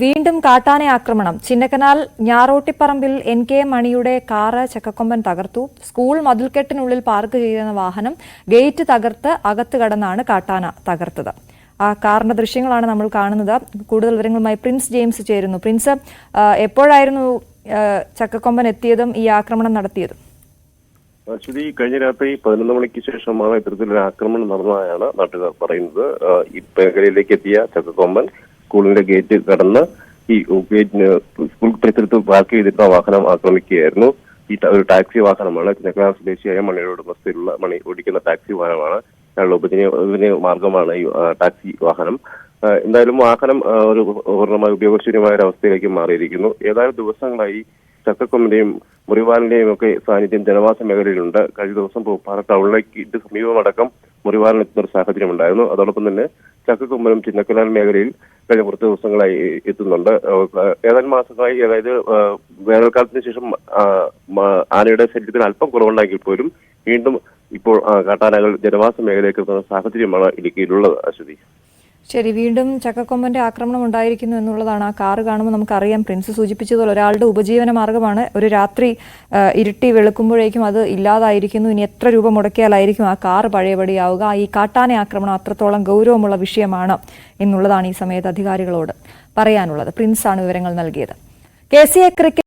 വീണ്ടും കാട്ടാന ആക്രമണം. ചിന്നക്കനാൽ ഞാറോട്ടിപ്പറമ്പിൽ എൻ കെ മണിയുടെ കാറ് ചക്കക്കൊമ്പൻ തകർത്തു. സ്കൂൾ മതിൽക്കെട്ടിനുള്ളിൽ പാർക്ക് ചെയ്തിരുന്ന വാഹനം ഗേറ്റ് തകർത്ത് അകത്ത് കടന്നാണ് കാട്ടാന തകർത്തത്. ആ കാറിന്റെ ദൃശ്യങ്ങളാണ് നമ്മൾ കാണുന്നത്. കൂടുതൽ വിവരങ്ങളുമായി പ്രിൻസ് ജെയിംസ് ചേരുന്നു. പ്രിൻസ് എപ്പോഴായിരുന്നു ചക്കക്കൊമ്പൻ എത്തിയതും ഈ ആക്രമണം നടത്തിയതും? അശ്വതി കഴിഞ്ഞ രാത്രി പതിനൊന്ന് മണിക്ക് ശേഷമാണ് ഇത്തരത്തിലൊരു ആക്രമണം നടന്നതായാണ് നാട്ടുകാർ പറയുന്നത്. ഈ മേഖലയിലേക്ക് എത്തിയ ചക്കക്കൊമ്പൻ സ്കൂളിന്റെ ഗേറ്റ് കടന്ന് ഈ ഗേറ്റിന് സ്കൂൾ പരിസരത്ത് പാർക്ക് ചെയ്തിരുന്ന വാഹനം ആക്രമിക്കുകയായിരുന്നു. ഈ ഒരു ടാക്സി വാഹനമാണ്. ചെക്കനാർ സ്വദേശിയായ മണിയുടെ ഉടമസ്ഥയിലുള്ള മണി ഓടിക്കുന്ന ടാക്സി വാഹനമാണ്. അയാളുടെ ഉപജീവന മാർഗമാണ് ഈ ടാക്സി വാഹനം. എന്തായാലും വാഹനം ഒരു പൂർണമായി ഉപയോഗശൂന്യമായ ഒരു അവസ്ഥയിലേക്ക് മാറിയിരിക്കുന്നു. ഏതാനും ദിവസങ്ങളായി ചക്കക്കൊമ്പിന്റെയും മുറിവാലിന്റെയും ഒക്കെ സാന്നിധ്യം ജനവാസ മേഖലയിലുണ്ട്. കഴിഞ്ഞ ദിവസം പൂപ്പാറ ടൗണിലേക്ക് സമീപമടക്കം മുറിവാലിനെത്തുന്ന ഒരു സാഹചര്യം ഉണ്ടായിരുന്നു അതോടൊപ്പം തന്നെ ചക്കക്കൊമ്പനും ചിന്നക്കനാൽ മേഖലയിൽ കഴിഞ്ഞ കുറച്ച് ദിവസങ്ങളായി എത്തുന്നുണ്ട്. ഏതാനും മാസങ്ങളായി അതായത് വേനൽക്കാലത്തിന് ശേഷം ആനയുടെ ശരീരത്തിന് അല്പം കുറവുണ്ടാക്കി പോലും വീണ്ടും ഇപ്പോൾ കാട്ടാനകൾ ജനവാസ മേഖലയിലേക്ക് എത്തുന്ന സാഹചര്യമാണ് ഇടുക്കിയിലുള്ളത് അശ്വതി ശരി വീണ്ടും ചക്കക്കൊമ്പന്റെ ആക്രമണം ഉണ്ടായിരിക്കുന്നു എന്നുള്ളതാണ് ആ കാറ് കാണുമ്പോൾ നമുക്കറിയാം. പ്രിൻസ് സൂചിപ്പിച്ചതുപോലെ ഒരാളുടെ ഉപജീവന മാർഗമാണ് ഒരു രാത്രി ഇരുട്ടി വെളുക്കുമ്പോഴേക്കും അത് ഇല്ലാതായിരിക്കുന്നു. ഇനി എത്ര രൂപ മുടക്കിയാലായിരിക്കും ആ കാറ് പഴയപടിയാവുക? ഈ കാട്ടാന ആക്രമണം അത്രത്തോളം ഗൗരവമുള്ള വിഷയമാണ് എന്നുള്ളതാണ് ഈ സമയത്ത് അധികാരികളോട് പറയാനുള്ളത്. പ്രിൻസാണ് വിവരങ്ങൾ നൽകിയത്. K C A cricket